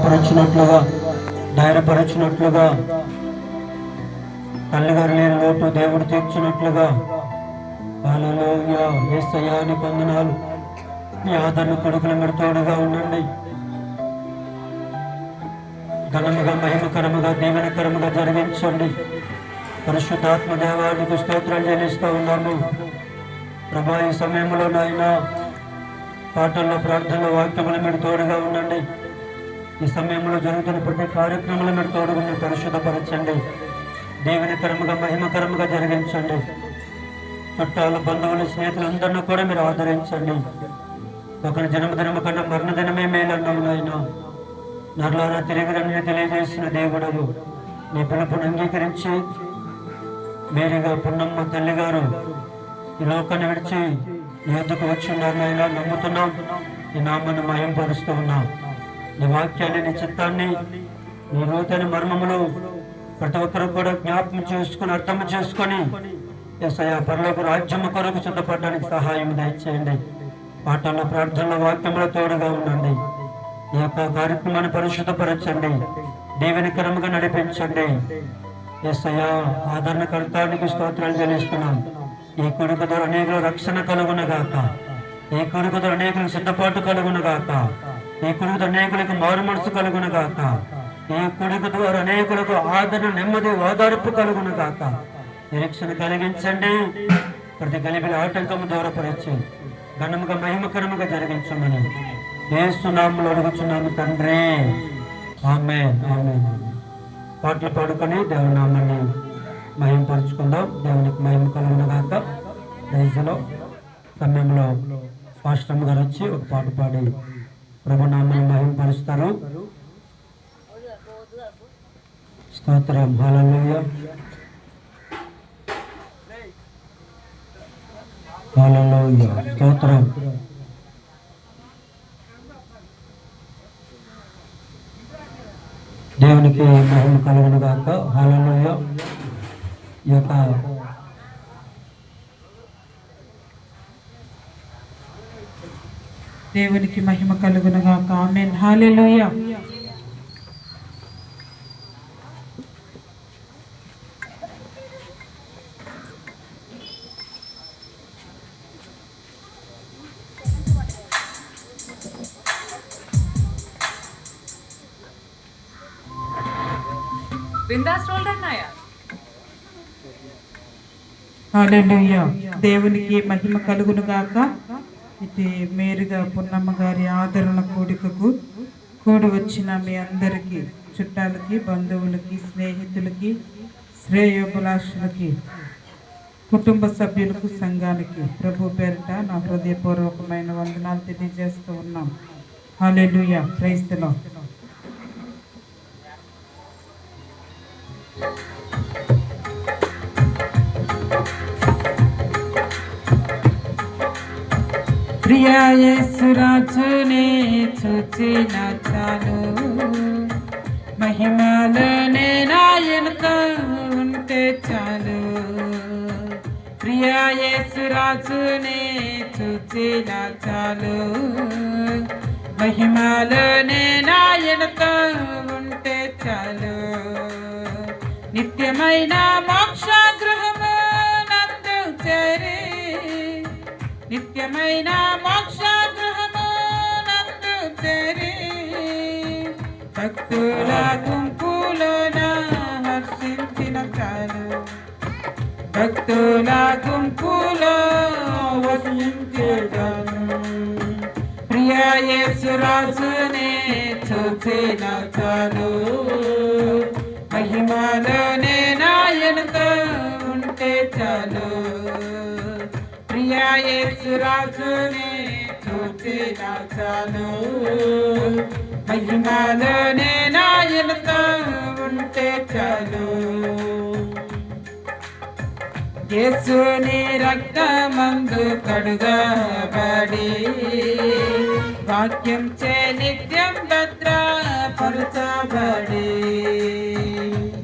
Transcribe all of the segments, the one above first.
పరచినట్లుగా ధైర్యపరచినట్లుగా తల్లిగారు లేని లోటు దేవుడు తీర్చినట్లుగా. వాళ్ళలో పొందినాలు మీ ఆదరణ కొడుకుల మీరు తోడుగా ఉండండి. ఘనముగా మహిమకరముగా దీవెనకరముగా జరిగించండి. పరిశుద్ధాత్మ దేవానికి స్తోత్రాలు చెల్లిస్తూ ఉన్నాము. ప్రభా ఈ సమయంలో నాయన పాటల్లో ప్రార్థనలో వాక్యములు మీరు తోడుగా ఉండండి. ఈ సమయంలో జరుగుతున్న ప్రతి కార్యక్రమంలో మీరు తోడుగా మీరు పరిశుద్ధపరచండి దేవునికరముగా మహిమకరముగా జరిగించండి. చుట్టాలు బంధువులు స్నేహితులందరినీ కూడా మీరు ఆదరించండి. ఒకరి జన్మదినము కన్నా మరణదినమే మేలన్నావు నాయన నరలారా తిరిగి రమ్మని తెలియజేసిన దేవుడవు నీ పిలుపును అంగీకరించి మేరీగా పున్నమ్మ తల్లి గారు ఈ లోకాన్ని విడిచి నీ వద్దకు వచ్చి ఉన్నారు నాయన నమ్ముతున్నాం. నీ నామాన్ని మహింపరుస్తూ ఉన్నాం. నీ వాక్యాన్ని నీ చిత్తాన్ని నీ లోతైన మర్మములు ప్రతి ఒక్కరు కూడా జ్ఞాపకం చేసుకుని అర్థం చేసుకొని ఎస్ఐ పరలోక రాజ్యము కొరకు సిద్ధపడడానికి సహాయం దయచేయండి. పాటల్లో ప్రార్థనలో వాక్యముల తోడుగా ఉండండి. ఈ యొక్క కార్యక్రమాన్ని పరిశుద్ధపరచండి. దీవెనకరముగా నడిపించండి. ఎస్ఐ ఆదరణకర్తానికి స్తోత్రాలు చెల్లిస్తున్నాం. ఈ కొడుకు ద్వారా అనేకులు రక్షణ కలుగునగాక ఈ కొడుకు ద్వారా అనేకలు సిద్ధపాటు కలుగునగాక ఈ అనేకులకు మారు మనసు కలుగునగాక ఈ కొడుకు ద్వారా అనేకులకు ఆదరణ నెమ్మది ఓదార్పు కలుగునగాక నిరీక్షణ కలిగించండి. ప్రతి కలిపిన ఆటంకము దూరపరచి ఘనముగా మహిమకరముగా జరిగించమని. ఏసునాములు అడుగుచున్నాము తండ్రి. ఆమె ఆమె పాటలు పాడుకొని దేవుని నామాన్ని మహిమపరుచుకుందాం దేవునికి మహిమ కలుగునగాక రైతులో సమయంలో స్పష్టం గారు వచ్చి ఒక పాట పాడి ప్రభునామాన్ని మహిమపరుస్తారు స్తోత్రం హల్లెలూయా హల్లెలూయా స్తోత్రం దేవునికి మహిమ కలుగును గాక హల్లెలూయా ఈ యొక్క దేవునికి మహిమ కలుగునగాక ఆమెన్. హాలెలోయ. దేవునికి మహిమ కలుగును గాక. ఇది మేరుగా పున్నమ్మ గారి ఆదరణ కూడికకు కూడి వచ్చిన మీ అందరికీ చుట్టాలకి బంధువులకి స్నేహితులకి శ్రేయోభిలాషులకి కుటుంబ సభ్యులకు సంఘానికి ప్రభు పేరిట నా హృదయపూర్వకమైన వందనాలు తెలియజేస్తూ ఉన్నాం. హాలేలుయ క్రైస్తలో ప్రియా చూచి నచ్చాను మహిమలోనే నాయనతో ఉంటే చాలు. ప్రియా చూచి నచ్చాలు మహిమలోనే నాయనతో ఉంటే చాలు. నిత్యమైన మోక్ష నిత్యమైన మోక్ష గృహము నందు చేరి. భక్తుల గుంపులోన హర్షించిన చాలు భక్తుల గుంపులో వసించేదాను ప్రియ యేసురాజునే చూచిన చాలు మహిమలోనే నాయనతో ఉంటే చాలు. ప్రియా యేసురాజునే చూచిన చాలు మహిమలోనే నాయనతో ఉంటే చాలు యేసుని రక్తమందు కడుగబడి వాక్యం చే నిత్యం భద్రపరచబడి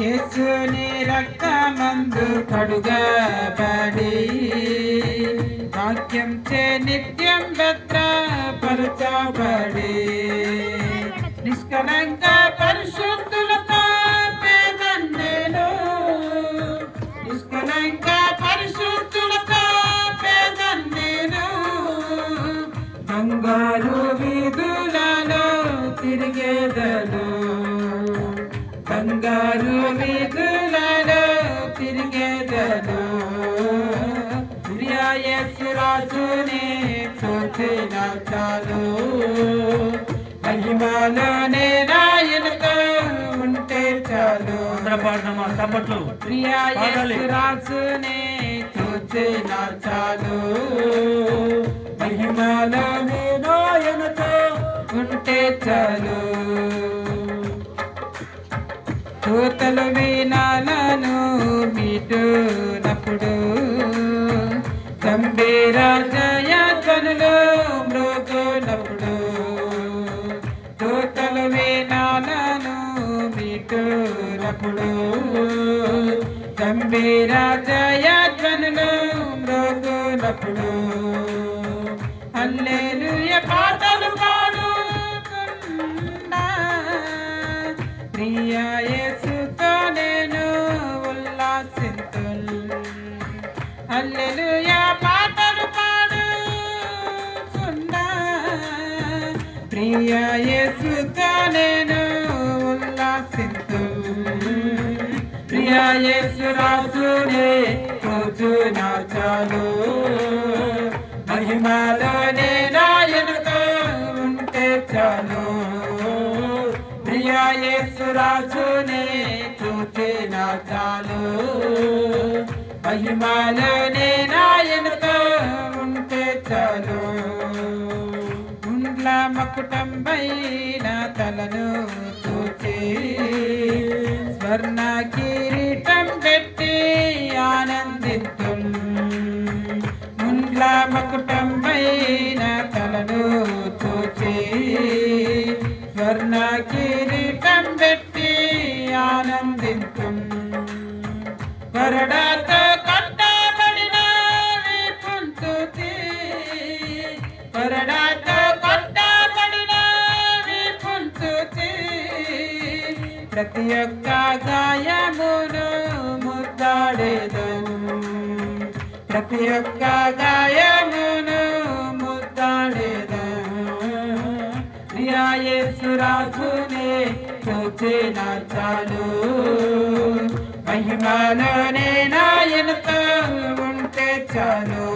యేసుని రక్తమందు కడుగబడి వాక్యం చే నిత్యం భద్రపరచబడి. నిష్కలంక పరిశుద్ధులతో రాజుని చూచిన చాలు. మహిమలోనే రాయనతో ఉంటే చాలు. అందరం పాడదామా చప్పట్లు. ప్రియా పాడాలి. రాజునే చూచిన చాలు. మహిమలోనే రాయనతో ఉంటే చాలు. తూతలు వీణాలను మీటునప్పుడు గంభీర జయధ్వనులు మృగునప్పుడు తూతలు వీణాలను మీటునప్పుడు గంభీర జయధ్వనులు మృగునప్పుడు హల్లెలూయ పాటలు పాడుతున్నా ప్రియా యేసుతో నేను ఉల్లాసింతుల్ హల్లెలూయా ప్రియా యేసుతో నేను ఉల్లాసింతుల్ ప్రియా రాజునే రోజు నాచాలు మహిమలోనే రాయనుతో ఉంటే చాలు. ప్రియా రాజునే చూచిన చాలు. మహిమలోనే రాయనుతో ఉంటే చాలు. ఉండ్ల తలను చూచి స్వర్ణ కిరీటం పెట్టి ఆనందితు ముండ్ల మకుటం తలను చూచి స్వర్ణ కిరీటం పెట్టి ఆనందితు కొరడాతో ప్రియాయేసురాజునే చూచిన చాలు. మహిమలోనే నాయనతో ఉంటే చాలు.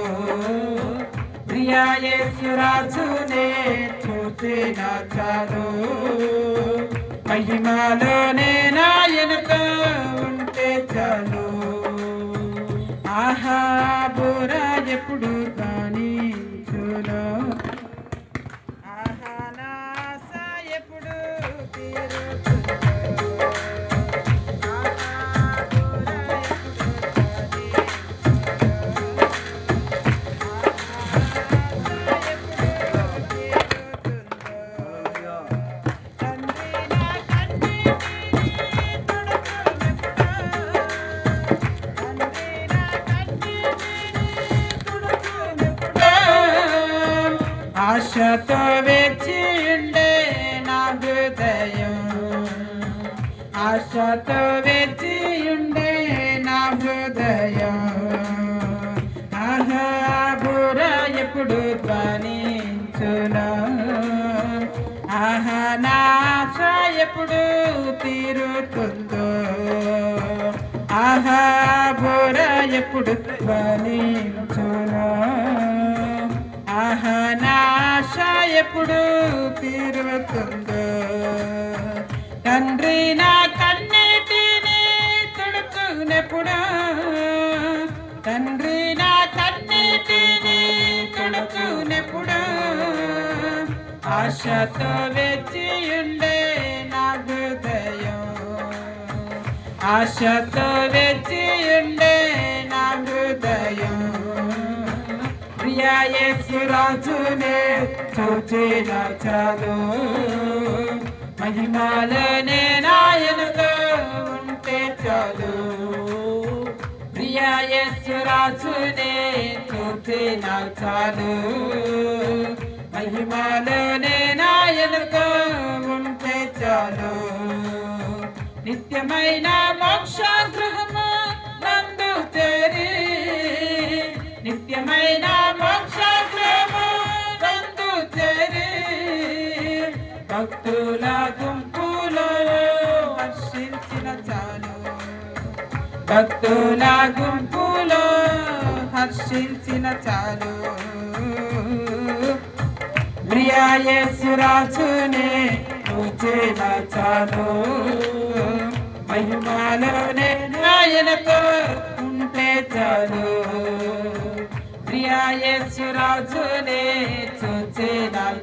ప్రియాయేసురాజునే నా చాలు. మహిమలోనే ఆశతో వేచి ఉండే నా హృదయం ఆశతో వేచి ఉండే నా హృదయం ఆహా బుర ఎప్పుడు ధ్వనించునా ఆహా నా ఆశ ఎప్పుడు తీరుతుందో ఆహా బుర ఎప్పుడు ధ్వనించునా ఆశ ఎప్పుడు తీరుతుందో తండ్రి నా కన్నీటిని తుడుచునెప్పుడు తండ్రి నా కన్నీటిని తుడుచునెప్పుడు ఆశతో వెచ్చి ఉండే నా హృదయం. ఆశతో వెచ్చి ఉండే నా హృదయం. ప్రియా యేసు రాజునే చూచిన నచ్చదు మహిమాలనే నాయనతో ఉంటే చాలు. ప్రియా యేసు రాజునే చూచిన చాలు మహిమాలనే నాయనతో ఉంటే చాలు. నిత్యమైన మోక్షాగృహము నందు చేరి నిత్యమైన మోక్షగృహము భక్తుల గుంపులో హర్షించిన చాలు. భక్తుల గుంపులో హర్షించిన చాలు. ప్రియాయేసురాజునే పూజన చాలు. మహిమాలోనే ఆయనతో ఉంటే చాలు. ప్రియాయేసురాజునే చూచిన